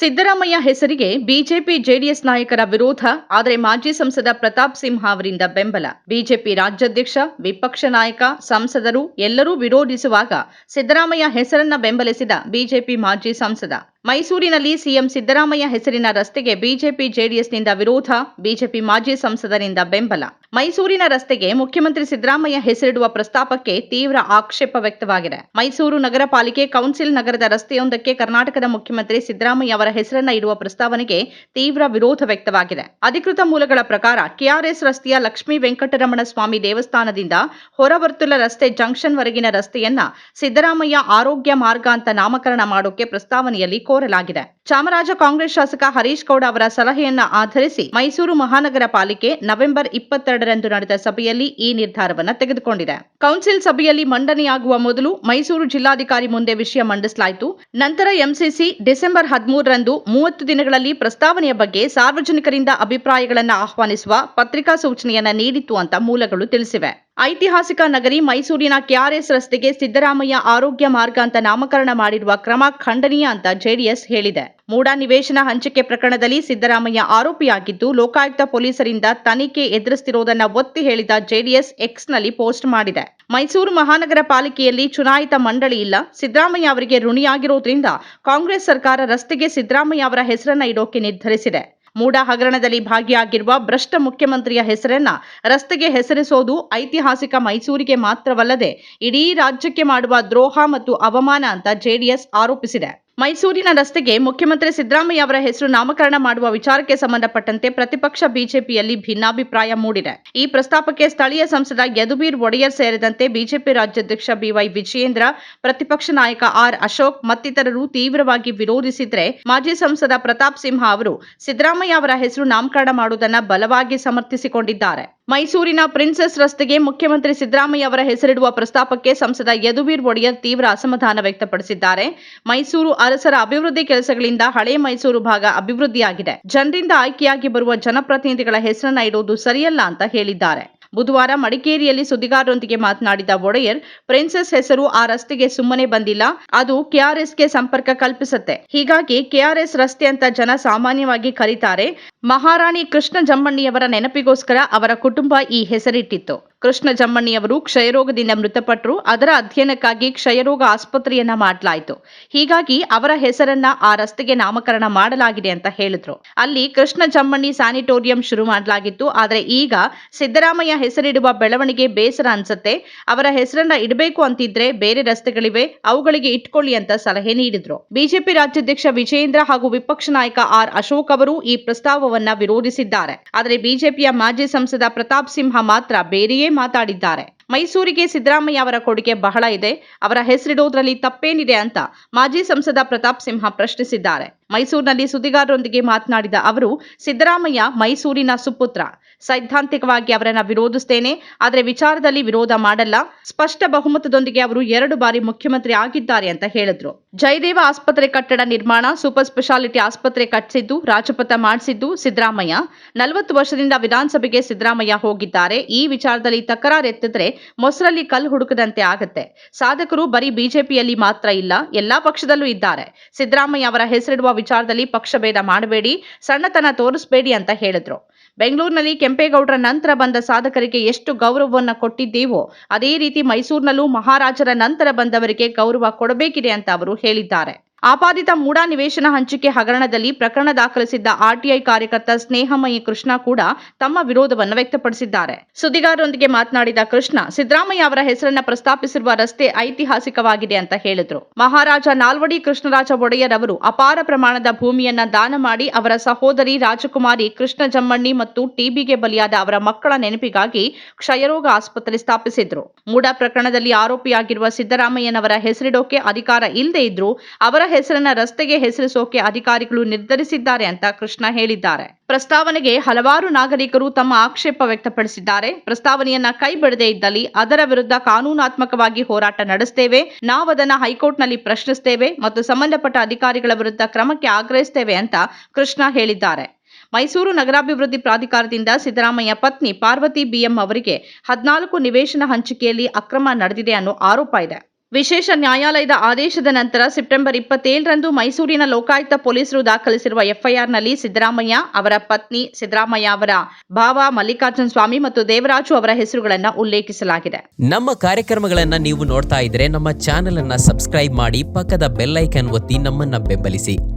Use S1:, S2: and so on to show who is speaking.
S1: ಸಿದ್ದರಾಮಯ್ಯ ಹೆಸರಿಗೆ BJP JDS ನಾಯಕರ ವಿರೋಧ, ಆದರೆ ಮಾಜಿ ಸಂಸದ ಪ್ರತಾಪ್ ಸಿಂಹ ಅವರಿಂದ ಬೆಂಬಲ. ಬಿಜೆಪಿ ರಾಜ್ಯಾಧ್ಯಕ್ಷ, ವಿಪಕ್ಷ ನಾಯಕ, ಸಂಸದರು ಎಲ್ಲರೂ ವಿರೋಧಿಸುವಾಗ ಸಿದ್ದರಾಮಯ್ಯ ಹೆಸರನ್ನ ಬೆಂಬಲಿಸಿದ ಬಿಜೆಪಿ ಮಾಜಿ ಸಂಸದ ಮೈಸೂರಿನಲ್ಲಿ ಸಿಎಂ ಸಿದ್ದರಾಮಯ್ಯ ಹೆಸರಿನ ರಸ್ತೆಗೆ ಬಿಜೆಪಿ ಜೆಡಿಎಸ್ನಿಂದ ವಿರೋಧ, ಬಿಜೆಪಿ ಮಾಜಿ ಸಂಸದರಿಂದ ಬೆಂಬಲ. ಮೈಸೂರಿನ ರಸ್ತೆಗೆ ಮುಖ್ಯಮಂತ್ರಿ ಸಿದ್ದರಾಮಯ್ಯ ಹೆಸರಿಡುವ ಪ್ರಸ್ತಾಪಕ್ಕೆ ತೀವ್ರ ಆಕ್ಷೇಪ ವ್ಯಕ್ತವಾಗಿದೆ. ಮೈಸೂರು ನಗರ ಪಾಲಿಕೆ ಕೌನ್ಸಿಲ್ ನಗರದ ರಸ್ತೆಯೊಂದಕ್ಕೆ ಕರ್ನಾಟಕದ ಮುಖ್ಯಮಂತ್ರಿ ಸಿದ್ದರಾಮಯ್ಯ ಅವರ ಹೆಸರನ್ನ ಇಡುವ ಪ್ರಸ್ತಾವನೆಗೆ ತೀವ್ರ ವಿರೋಧ ವ್ಯಕ್ತವಾಗಿದೆ. ಅಧಿಕೃತ ಮೂಲಗಳ ಪ್ರಕಾರ ಕೆಆರ್ಎಸ್ ರಸ್ತೆಯ ಲಕ್ಷ್ಮೀ ವೆಂಕಟರಮಣ ಸ್ವಾಮಿ ದೇವಸ್ಥಾನದಿಂದ ಹೊರವರ್ತುಲ ರಸ್ತೆ ಜಂಕ್ಷನ್ ವರೆಗಿನ ರಸ್ತೆಯನ್ನ ಸಿದ್ದರಾಮಯ್ಯ ಆರೋಗ್ಯ ಮಾರ್ಗ ಅಂತ ನಾಮಕರಣ ಮಾಡೋಕೆ ಪ್ರಸ್ತಾವನೆಯಲ್ಲಿ ಕೋರಲಾಗಿದೆ. ಚಾಮರಾಜ ಕಾಂಗ್ರೆಸ್ ಶಾಸಕ ಹರೀಶ್ ಗೌಡ ಅವರ ಸಲಹೆಯನ್ನ ಆಧರಿಸಿ ಮೈಸೂರು ಮಹಾನಗರ ಪಾಲಿಕೆ ನವೆಂಬರ್ ಇಪ್ಪತ್ತೆರಡರಂದು ನಡೆದ ಸಭೆಯಲ್ಲಿ ಈ ನಿರ್ಧಾರವನ್ನ ತೆಗೆದುಕೊಂಡಿದೆ. ಕೌನ್ಸಿಲ್ ಸಭೆಯಲ್ಲಿ ಮಂಡನೆಯಾಗುವ ಮೊದಲು ಮೈಸೂರು ಜಿಲ್ಲಾಧಿಕಾರಿ ಮುಂದೆ ವಿಷಯ ಮಂಡಿಸಲಾಯಿತು. ನಂತರ ಎಂಸಿಸಿ ಡಿಸೆಂಬರ್ ಹದಿಮೂರರಂದು ಮೂವತ್ತು ದಿನಗಳಲ್ಲಿ ಪ್ರಸ್ತಾವನೆಯ ಬಗ್ಗೆ ಸಾರ್ವಜನಿಕರಿಂದ ಅಭಿಪ್ರಾಯಗಳನ್ನು ಆಹ್ವಾನಿಸುವ ಪತ್ರಿಕಾ ಸೂಚನೆಯನ್ನ ನೀಡಿತ್ತು ಅಂತ ಮೂಲಗಳು ತಿಳಿಸಿವೆ. ಐತಿಹಾಸಿಕ ನಗರಿ ಮೈಸೂರಿನ ಕೆಆರ್ಎಸ್ ರಸ್ತೆಗೆ ಸಿದ್ದರಾಮಯ್ಯ ಆರೋಗ್ಯ ಮಾರ್ಗ ಅಂತ ನಾಮಕರಣ ಮಾಡಿರುವ ಕ್ರಮ ಖಂಡನೀಯ ಅಂತ ಜೆಡಿಎಸ್ ಹೇಳಿದೆ. ಮೂಡ ನಿವೇಶನ ಹಂಚಿಕೆ ಪ್ರಕರಣದಲ್ಲಿ ಸಿದ್ದರಾಮಯ್ಯ ಆರೋಪಿಯಾಗಿದ್ದು, ಲೋಕಾಯುಕ್ತ ಪೊಲೀಸರಿಂದ ತನಿಖೆ ಎದುರಿಸುತ್ತಿರುವುದನ್ನು ಒತ್ತಿ ಹೇಳಿದ ಜೆಡಿಎಸ್ ಎಕ್ಸ್ನಲ್ಲಿ ಪೋಸ್ಟ್ ಮಾಡಿದೆ. ಮೈಸೂರು ಮಹಾನಗರ ಪಾಲಿಕೆಯಲ್ಲಿ ಚುನಾಯಿತ ಮಂಡಳಿ ಇಲ್ಲ. ಸಿದ್ದರಾಮಯ್ಯ ಅವರಿಗೆ ಋಣಿಯಾಗಿರುವುದರಿಂದ ಕಾಂಗ್ರೆಸ್ ಸರ್ಕಾರ ರಸ್ತೆಗೆ ಸಿದ್ದರಾಮಯ್ಯ ಅವರ ಹೆಸರನ್ನ ಇಡೋಕೆ ನಿರ್ಧರಿಸಿದೆ. ಮೂಡ ಹಗರಣದಲ್ಲಿ ಭಾಗಿಯಾಗಿರುವ ಭ್ರಷ್ಟ ಮುಖ್ಯಮಂತ್ರಿಯ ಹೆಸರನ್ನ ರಸ್ತೆಗೆ ಹೆಸರಿಸೋದು ಐತಿಹಾಸಿಕ ಮೈಸೂರಿಗೆ ಮಾತ್ರವಲ್ಲದೆ ಇಡೀ ರಾಜ್ಯಕ್ಕೆ ಮಾಡುವ ದ್ರೋಹ ಮತ್ತು ಅವಮಾನ ಅಂತ ಜೆಡಿಎಸ್ ಆರೋಪಿಸಿದೆ. ಮೈಸೂರಿನ ರಸ್ತೆಗೆ ಮುಖ್ಯಮಂತ್ರಿ ಸಿದ್ದರಾಮಯ್ಯ ಅವರ ಹೆಸರು ನಾಮಕರಣ ಮಾಡುವ ವಿಚಾರಕ್ಕೆ ಸಂಬಂಧಪಟ್ಟಂತೆ ಪ್ರತಿಪಕ್ಷ ಬಿಜೆಪಿಯಲ್ಲಿ ಭಿನ್ನಾಭಿಪ್ರಾಯ ಮೂಡಿದೆ. ಈ ಪ್ರಸ್ತಾಪಕ್ಕೆ ಸ್ಥಳೀಯ ಸಂಸದ ಯದುಬೀರ್ ಒಡೆಯರ್ ಸೇರಿದಂತೆ ಬಿಜೆಪಿ ರಾಜ್ಯಾಧ್ಯಕ್ಷ ಬಿವೈ ವಿಜಯೇಂದ್ರ, ಪ್ರತಿಪಕ್ಷ ನಾಯಕ ಆರ್ ಅಶೋಕ್ ಮತ್ತಿತರರು ತೀವ್ರವಾಗಿ ವಿರೋಧಿಸಿದ್ರೆ ಮಾಜಿ ಸಂಸದ ಪ್ರತಾಪ್ ಸಿಂಹ ಅವರು ಸಿದ್ದರಾಮಯ್ಯ ಅವರ ಹೆಸರು ನಾಮಕರಣ ಮಾಡುವುದನ್ನು ಬಲವಾಗಿ ಸಮರ್ಥಿಸಿಕೊಂಡಿದ್ದಾರೆ. ಮೈಸೂರಿನ ಪ್ರಿನ್ಸೆಸ್ ರಸ್ತೆಗೆ ಮುಖ್ಯಮಂತ್ರಿ ಸಿದ್ದರಾಮಯ್ಯ ಅವರ ಹೆಸರಿಡುವ ಪ್ರಸ್ತಾಪಕ್ಕೆ ಸಂಸದ ಯದುವೀರ್ ಒಡೆಯರ್ ತೀವ್ರ ಅಸಮಾಧಾನ ವ್ಯಕ್ತಪಡಿಸಿದ್ದಾರೆ. ಮೈಸೂರು ಅರಸರ ಅಭಿವೃದ್ಧಿ ಕೆಲಸಗಳಿಂದ ಹಳೆ ಮೈಸೂರು ಭಾಗ ಅಭಿವೃದ್ಧಿಯಾಗಿದೆ. ಜನರಿಂದ ಆಯ್ಕೆಯಾಗಿ ಬರುವ ಜನಪ್ರತಿನಿಧಿಗಳ ಹೆಸರನ್ನ ಇಡುವುದು ಸರಿಯಲ್ಲ ಅಂತ ಹೇಳಿದ್ದಾರೆ. ಬುಧವಾರ ಮಡಿಕೇರಿಯಲ್ಲಿ ಸುದ್ದಿಗಾರರೊಂದಿಗೆ ಮಾತನಾಡಿದ ಒಡೆಯರ್, ಪ್ರಿನ್ಸೆಸ್ ಹೆಸರು ಆ ರಸ್ತೆಗೆ ಸುಮ್ಮನೆ ಬಂದಿಲ್ಲ, ಅದು ಕೆಆರ್ಎಸ್ಗೆ ಸಂಪರ್ಕ ಕಲ್ಪಿಸುತ್ತೆ. ಹೀಗಾಗಿ ಕೆಆರ್ಎಸ್ ರಸ್ತೆ ಅಂತ ಜನ ಸಾಮಾನ್ಯವಾಗಿ ಕರೀತಾರೆ. ಮಹಾರಾಣಿ ಕೃಷ್ಣ ಜಮ್ಮಣ್ಣಿಯವರ ನೆನಪಿಗೋಸ್ಕರ ಅವರ ಕುಟುಂಬ ಈ ಹೆಸರಿಟ್ಟಿತ್ತು. ಕೃಷ್ಣ ಜಮ್ಮಣ್ಣಿಯವರು ಕ್ಷಯರೋಗದಿಂದ ಮೃತಪಟ್ಟರು. ಅದರ ಅಧ್ಯಯನಕ್ಕಾಗಿ ಕ್ಷಯರೋಗ ಆಸ್ಪತ್ರೆಯನ್ನ ಮಾಡಲಾಯಿತು. ಹೀಗಾಗಿ ಅವರ ಹೆಸರನ್ನ ಆ ರಸ್ತೆಗೆ ನಾಮಕರಣ ಮಾಡಲಾಗಿದೆ ಅಂತ ಹೇಳಿದ್ರು. ಅಲ್ಲಿ ಕೃಷ್ಣ ಜಮ್ಮಣ್ಣಿ ಸ್ಯಾನಿಟೋರಿಯಂ ಶುರು ಮಾಡಲಾಗಿತ್ತು. ಆದರೆ ಈಗ ಸಿದ್ದರಾಮಯ್ಯ ಹೆಸರಿಡುವ ಬೆಳವಣಿಗೆ ಬೇಸರ ಅನ್ಸುತ್ತೆ. ಅವರ ಹೆಸರನ್ನ ಇಡಬೇಕು ಅಂತಿದ್ರೆ ಬೇರೆ ರಸ್ತೆಗಳಿವೆ. ಅವುಗಳಿಗೆ ಇಟ್ಕೊಳ್ಳಿ ಅಂತ ಸಲಹೆ ನೀಡಿದ್ರು. ಬಿಜೆಪಿ ರಾಜ್ಯಾಧ್ಯಕ್ಷ ವಿಜೇಂದ್ರ ಹಾಗೂ ವಿಪಕ್ಷ ನಾಯಕ ಆರ್ ಅಶೋಕ್ ಅವರು ಈ ಪ್ರಸ್ತಾವವನ್ನ ವಿರೋಧಿಸಿದ್ದಾರೆ. ಆದರೆ ಬಿಜೆಪಿಯ ಮಾಜಿ ಸಂಸದ ಪ್ರತಾಪ್ ಸಿಂಹ ಮಾತ್ರ ಬೇರೆಯೇ ಮಾತಾಡಿದ್ದಾರೆ. ಮೈಸೂರಿಗೆ ಸಿದ್ದರಾಮಯ್ಯ ಅವರ ಕೊಡುಗೆ ಬಹಳ ಇದೆ. ಅವರ ಹೆಸರಿಡೋದ್ರಲ್ಲಿ ತಪ್ಪೇನಿದೆ ಅಂತ ಮಾಜಿ ಸಂಸದ ಪ್ರತಾಪ್ ಸಿಂಹ ಪ್ರಶ್ನಿಸಿದ್ದಾರೆ. ಮೈಸೂರಿನಲ್ಲಿ ಸುದ್ದಿಗಾರರೊಂದಿಗೆ ಮಾತನಾಡಿದ ಅವರು, ಸಿದ್ದರಾಮಯ್ಯ ಮೈಸೂರಿನ ಸುಪುತ್ರ. ಸೈದ್ಧಾಂತಿಕವಾಗಿ ಅವರನ್ನ ವಿರೋಧಿಸ್ತೇನೆ, ಆದರೆ ವಿಚಾರದಲ್ಲಿ ವಿರೋಧ ಮಾಡಲ್ಲ. ಸ್ಪಷ್ಟ ಬಹುಮತದೊಂದಿಗೆ ಅವರು ಎರಡು ಬಾರಿ ಮುಖ್ಯಮಂತ್ರಿ ಆಗಿದ್ದಾರೆ ಅಂತ ಹೇಳಿದ್ರು. ಜಯದೇವ ಆಸ್ಪತ್ರೆ ಕಟ್ಟಡ ನಿರ್ಮಾಣ, ಸೂಪರ್ ಸ್ಪೆಷಾಲಿಟಿ ಆಸ್ಪತ್ರೆ ಕಟ್ಟಿಸಿದ್ದು ರಾಜಪಥ ಮಾಡಿಸಿದ್ದು ಸಿದ್ದರಾಮಯ್ಯ. ನಲವತ್ತು ವರ್ಷದಿಂದ ವಿಧಾನಸಭೆಗೆ ಸಿದ್ದರಾಮಯ್ಯ ಹೋಗಿದ್ದಾರೆ. ಈ ವಿಚಾರದಲ್ಲಿ ತಕರಾರು ಎತ್ತಿದ್ರೆ ಮೊಸರಲ್ಲಿ ಕಲ್ಲು ಹುಡುಕದಂತೆ ಆಗತ್ತೆ. ಸಾಧಕರು ಬರೀ ಬಿಜೆಪಿಯಲ್ಲಿ ಮಾತ್ರ ಇಲ್ಲ, ಎಲ್ಲಾ ಪಕ್ಷದಲ್ಲೂ ಇದ್ದಾರೆ. ಸಿದ್ದರಾಮಯ್ಯ ಅವರ ಹೆಸರಿಡುವ ವಿಚಾರದಲ್ಲಿ ಪಕ್ಷಭೇದ ಮಾಡಬೇಡಿ, ಸಣ್ಣತನ ತೋರಿಸಬೇಡಿ ಅಂತ ಹೇಳಿದ್ರು. ಬೆಂಗಳೂರಿನಲ್ಲಿ ಕೆಂಪೇಗೌಡರ ನಂತರ ಬಂದ ಸಾಧಕರಿಗೆ ಎಷ್ಟು ಗೌರವವನ್ನು ಕೊಟ್ಟಿದ್ದೀವೋ, ಅದೇ ರೀತಿ ಮೈಸೂರಿನಲ್ಲೂ ಮಹಾರಾಜರ ನಂತರ ಬಂದವರಿಗೆ ಗೌರವ ಕೊಡಬೇಕಿದೆ ಅಂತ ಅವರು ಹೇಳಿದ್ದಾರೆ. ಆಪಾದಿತ ಮೂಡಾ ನಿವೇಶನ ಹಂಚಿಕೆ ಹಗರಣದಲ್ಲಿ ಪ್ರಕರಣ ದಾಖಲಿಸಿದ್ದ ಆರ್ಟಿಐ ಕಾರ್ಯಕರ್ತ ಸ್ನೇಹಮಯಿ ಕೃಷ್ಣ ಕೂಡ ತಮ್ಮ ವಿರೋಧವನ್ನು ವ್ಯಕ್ತಪಡಿಸಿದ್ದಾರೆ. ಸುದ್ದಿಗಾರರೊಂದಿಗೆ ಮಾತನಾಡಿದ ಕೃಷ್ಣ, ಸಿದ್ದರಾಮಯ್ಯ ಅವರ ಹೆಸರನ್ನ ಪ್ರಸ್ತಾಪಿಸಿರುವ ರಸ್ತೆ ಐತಿಹಾಸಿಕವಾಗಿದೆ ಅಂತ ಹೇಳಿದ್ರು. ಮಹಾರಾಜ ನಾಲ್ವಡಿ ಕೃಷ್ಣರಾಜ ಒಡೆಯರ್ ಅವರು ಅಪಾರ ಪ್ರಮಾಣದ ಭೂಮಿಯನ್ನ ದಾನ ಮಾಡಿ ಅವರ ಸಹೋದರಿ ರಾಜಕುಮಾರಿ ಕೃಷ್ಣ ಜಮ್ಮಣ್ಣಿ ಮತ್ತು ಟಿಬಿಗೆ ಬಲಿಯಾದ ಅವರ ಮಕ್ಕಳ ನೆನಪಿಗಾಗಿ ಕ್ಷಯರೋಗ ಆಸ್ಪತ್ರೆ ಸ್ಥಾಪಿಸಿದ್ರು. ಮೂಡಾ ಪ್ರಕರಣದಲ್ಲಿ ಆರೋಪಿಯಾಗಿರುವ ಸಿದ್ದರಾಮಯ್ಯನವರ ಹೆಸರಿಡೋಕೆ ಅಧಿಕಾರ ಇಲ್ಲದೆ ಇದ್ರು ಅವರ ಹೆಸರನ್ನ ರಸ್ತೆಗೆ ಹೆಸರಿಸೋಕೆ ಅಧಿಕಾರಿಗಳು ನಿರ್ಧರಿಸಿದ್ದಾರೆ ಅಂತ ಕೃಷ್ಣ ಹೇಳಿದ್ದಾರೆ. ಪ್ರಸ್ತಾವನೆಗೆ ಹಲವಾರು ನಾಗರಿಕರು ತಮ್ಮ ಆಕ್ಷೇಪ ವ್ಯಕ್ತಪಡಿಸಿದ್ದಾರೆ. ಪ್ರಸ್ತಾವನೆಯನ್ನ ಕೈ ಬಿಡದೇ ಇದ್ದಲ್ಲಿ ಅದರ ವಿರುದ್ಧ ಕಾನೂನಾತ್ಮಕವಾಗಿ ಹೋರಾಟ ನಡೆಸ್ತೇವೆ. ನಾವದನ್ನ ಹೈಕೋರ್ಟ್ನಲ್ಲಿ ಪ್ರಶ್ನಿಸುತ್ತೇವೆ ಮತ್ತು ಸಂಬಂಧಪಟ್ಟ ಅಧಿಕಾರಿಗಳ ವಿರುದ್ಧ ಕ್ರಮಕ್ಕೆ ಆಗ್ರಹಿಸುತ್ತೇವೆ ಅಂತ ಕೃಷ್ಣ ಹೇಳಿದ್ದಾರೆ. ಮೈಸೂರು ನಗರಾಭಿವೃದ್ಧಿ ಪ್ರಾಧಿಕಾರದಿಂದ ಸಿದ್ದರಾಮಯ್ಯ ಪತ್ನಿ ಪಾರ್ವತಿ ಬಿಎಂ ಅವರಿಗೆ ಹದಿನಾಲ್ಕು ನಿವೇಶನ ಹಂಚಿಕೆಯಲ್ಲಿ ಅಕ್ರಮ ನಡೆದಿದೆ ಅನ್ನೋ ಆರೋಪ ಇದೆ. ವಿಶೇಷ ನ್ಯಾಯಾಲಯದ ಆದೇಶದ ನಂತರ ಸೆಪ್ಟೆಂಬರ್ ಇಪ್ಪತ್ತೇಳರಂದು ಮೈಸೂರಿನ ಲೋಕಾಯುಕ್ತ ಪೊಲೀಸರು ದಾಖಲಿಸಿರುವ ಎಫ್ಐಆರ್ನಲ್ಲಿ ಸಿದ್ದರಾಮಯ್ಯ ಅವರ ಪತ್ನಿ ಸಿದ್ದರಾಮಯ್ಯ ಅವರ ಭಾವ, ಮಲ್ಲಿಕಾರ್ಜುನ ಸ್ವಾಮಿ ಮತ್ತು ದೇವರಾಜು ಅವರ ಹೆಸರುಗಳನ್ನು ಉಲ್ಲೇಖಿಸಲಾಗಿದೆ.
S2: ನಮ್ಮ ಕಾರ್ಯಕ್ರಮಗಳನ್ನ ನೀವು ನೋಡ್ತಾ ಇದ್ರೆ ನಮ್ಮ ಚಾನೆಲ್ ಅನ್ನ ಸಬ್ಸ್ಕ್ರೈಬ್ ಮಾಡಿ ಪಕ್ಕದ ಬೆಲ್ ಒತ್ತಿ ನಮ್ಮನ್ನ ಬೆಂಬಲಿಸಿ.